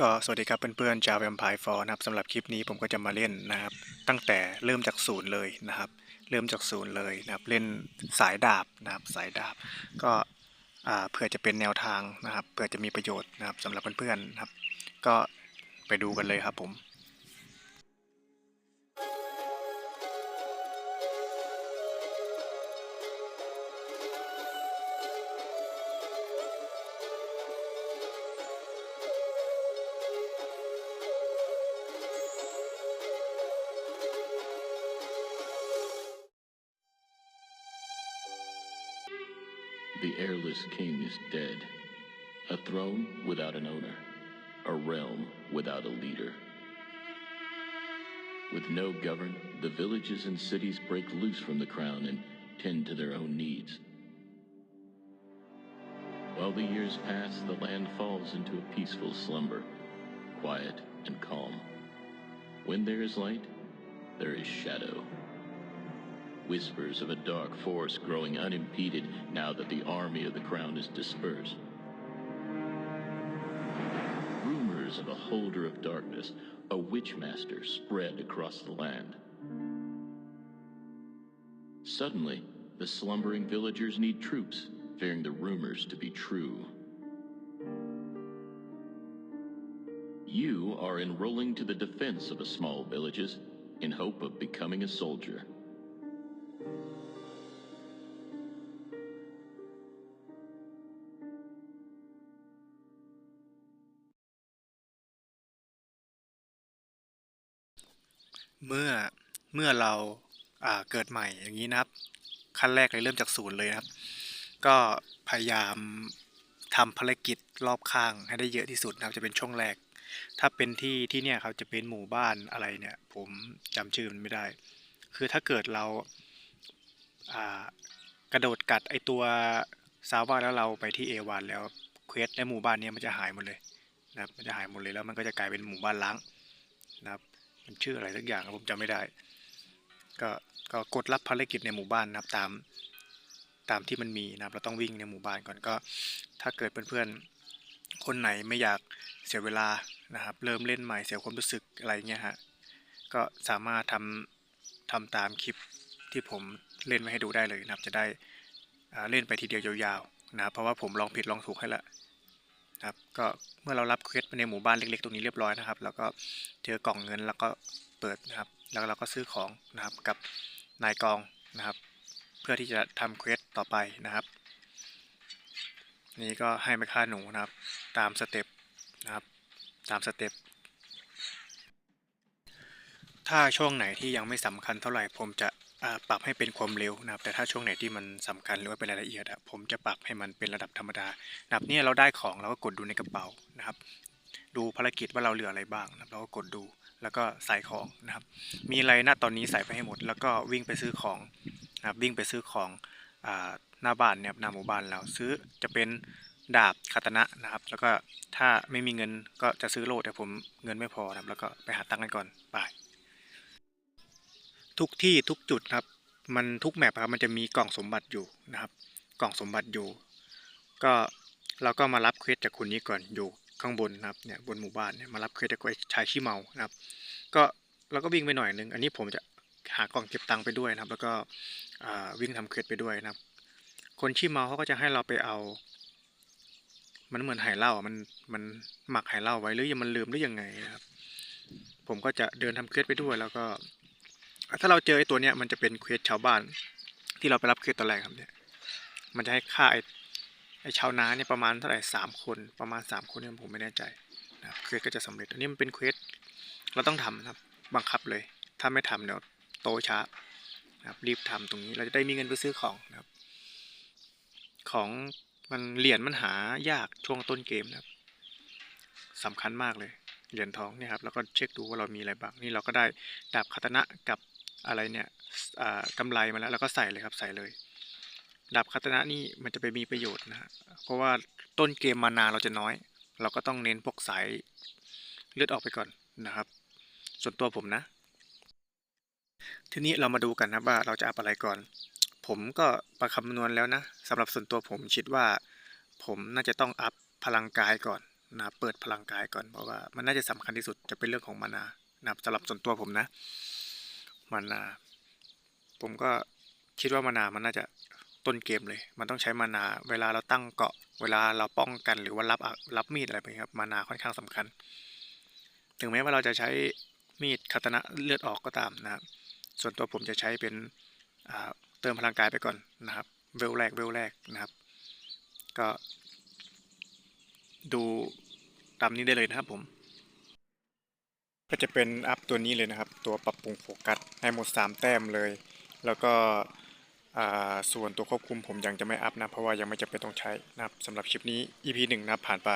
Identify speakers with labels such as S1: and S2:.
S1: ก็สวัสดีครับเพื่อนๆชาวแวมไพร์ฟอร์นะครับสำหรับคลิปนี้ผมก็จะมาเล่นนะครับ ตั้งแต่เริ่มจากศูนย์เลยนะครับ เริ่มจากศูนย์เลยนะครับ เล่นสายดาบนะครับสายดาบ ก็อ่าเผื่อจะเป็นแนวทางนะครับเผื่อจะมีประโยชน์นะครับสำหรับเพื่อนๆนะครับ ก็ไปดูกันเลยครับผม
S2: The heirless king is dead. A throne without an owner. A realm without a leader. With no govern, the villages and cities break loose from the crown and tend to their own needs. While the years pass, the land falls into a peaceful slumber, quiet and calm. When there is light, there is shadow. Whispers of a dark force growing unimpeded now that the army of the crown is dispersed. Rumors of a holder of darkness, a witchmaster, spread across the land. Suddenly, the slumbering villagers need troops, fearing the rumors to be true. You are enrolling to the defense of the small villages in hope of becoming a soldier.
S1: เมื่อเมื่อเราอ่าเกิดใหม่อย่างนี้นะครับ ขั้นแรกเลยเริ่มจากศูนย์เลยนะครับ ก็พยายามทำภารกิจรอบข้างให้ได้เยอะที่สุดนะครับจะเป็นช่วงแรก ถ้าเป็นที่ที่เนี่ยครับจะเป็นหมู่บ้านอะไรเนี่ย ผมจำชื่อมันไม่ได้ คือถ้าเกิดเราอ่ากระโดดกัดไอตัวซาวาแล้วเราไปที่เอวานแล้วเควสในหมู่บ้านเนี้มันจะหายหมดเลยนะครับมันจะหายหมดเลยแล้วมันก็จะกลายเป็นหมู่บ้านล้างนะครับ มันชื่ออะไรสักอย่างครับผมจำไม่ได้ ก็ก็กดรับภารกิจในหมู่บ้านนะครับตามตามที่มันมีนะครับเราต้องวิ่งในหมู่บ้านก่อนก็ถ้าเกิดเพื่อนๆคนไหนไม่อยากเสียเวลานะครับ เริ่มเล่นใหม่เสียความรู้สึกอะไรเงี้ยฮะก็สามารถทำทำตามคลิปที่ผมเล่นไว้ให้ดูได้เลยนะครับ จะได้เล่นไปทีเดียวยาวๆนะเพราะว่าผมลองผิดลองถูกให้ละ ครับก็เมื่อเรารับเควสไปในหมู่บ้านเล็กๆตรงนี้เรียบร้อยนะครับ แล้วก็เจอกล่องเงินแล้วก็เปิดนะครับ แล้วเราก็ซื้อของนะครับกับนายกองนะครับ เพื่อที่จะทำเควสต่อไปนะครับ นี่ก็ให้ไปฆ่าหนูนะครับ ตามสเต็ปนะครับตามสเต็ปถ้าช่วงไหนที่ยังไม่สำคัญเท่าไหร่ผมจะ ปรับให้เป็นความเร็วนะครับแต่ถ้าช่วงไหนที่มันสำคัญหรือว่าเป็นรายละเอียดอะผมจะปรับให้มันเป็นระดับธรรมดานะครับเนี่ยเราได้ของเราก็กดดูในกระเป๋านะครับ ดูภารกิจว่าเราเหลืออะไรบ้างนะครับเราก็กดดูแล้วก็ใส่ของนะครับ มีอะไรณตอนนี้ใส่ไปให้หมด แล้วก็วิ่งไปซื้อของนะครับวิ่งไปซื้อของอหน้าบ้านเนี่ยหน้าหมู่บ้านเราซื้อจะเป็นดาบคาตนะนะครับ แล้วก็ถ้าไม่มีเงินก็จะซื้อโล่แต่ผมเงินไม่พอนะครับ แล้วก็ไปหาตังค์กันก่อนไป ทุกที่ทุกจุดครับ มันทุกแมปครับมันจะมีกล่องสมบัติอยู่นะครับ กล่องสมบัติอยู่ ก็เราก็มารับเควสจากคนนี้ก่อนอยู่ข้างบนนะครับเนี่ยบนหมู่บ้านเนี่ยมารับเควสจากไอ้ชายขี้เมานะครับ ก็เราก็วิ่งไปหน่อยนึงอันนี้ผมจะหากล่องเก็บตังค์ไปด้วยนะครับ แล้วก็วิ่งทำเควสไปด้วยนะครับ คนขี้เมาเขาก็จะให้เราไปเอา มันเหมือนไหเหล้ามันมันหมักไหเหล้าไว้หรือยังมันลืมหรือยังไงนะครับ ผมก็จะเดินทำเควสไปด้วย แล้วก็ ถ้าเราเจอไอ้ตัวเนี้ยมันจะเป็นเควสชาวบ้าน ที่เราไปรับเควสตอนแรกครับเนี่ย มันจะให้ค่าไอ้ไอ้ชาวนาเนี่ยประมาณเท่าไหร่สามคนประมาณสามคนเนี่ยผมไม่แน่ใจนะครับเควสก็จะสำเร็จอันนี้มันเป็นเควสเราต้องทำครับบังคับเลย ถ้าไม่ทำเดี๋ยวโตช้านะครับรีบทำตรงนี้เราจะได้มีเงินไปซื้อของนะครับ ของมันเหรียญมันหายากช่วงต้นเกมนะครับสำคัญมากเลยเหรียญทองเนี่ยครับแล้วก็เช็คดูว่าเรามีอะไรบ้างนี่เราก็ได้ดาบคาตนะกับ อะไรเนี่ยอ่ากำไรมาแล้วเราก็ใส่เลยครับใส่เลยดาบคาตนะนี่มันจะไปมีประโยชน์นะเพราะว่าต้นเกมมานาเราจะน้อย เราก็ต้องเน้นพวกสายเลือดออกไปก่อนนะครับ ส่วนตัวผมนะ ทีนี้เรามาดูกันนะว่าเราจะอัพอะไรก่อน ผมก็ประคำนวณแล้วนะสำหรับส่วนตัวผมคิดว่า ผมน่าจะต้องอัพพลังกายก่อนนะเปิดพลังกายก่อนเพราะว่ามันน่าจะสำคัญที่สุดจะเป็นเรื่องของมานานะสำหรับส่วนตัวผมนะ มานา ผมก็คิดว่ามานามันน่าจะต้นเกมเลย มันต้องใช้มานา เวลาเราตั้งเกาะ เวลาเราป้องกันหรือว่ารับรับมีดอะไรไปครับ มานาค่อนข้างสำคัญ ถึงแม้ว่าเราจะใช้มีดคาตนะเลือดออกก็ตามนะครับ ส่วนตัวผมจะใช้เป็นเติมพลังกายไปก่อนนะครับ เวลแรกเวลแรกนะครับ ก็ ดูตามนี้ได้เลยนะครับผม ก็จะเป็นอัพตัวนี้เลยนะครับ ตัวปรับปรุงโฟกัสให้หมด 3 แต้มเลย แล้วก็ส่วนตัวควบคุมผมยังจะไม่อัพนะ เพราะว่ายังไม่จำเป็นต้องใช้นะครับสำหรับคลิปนี้ EP 1นะครับผ่านไป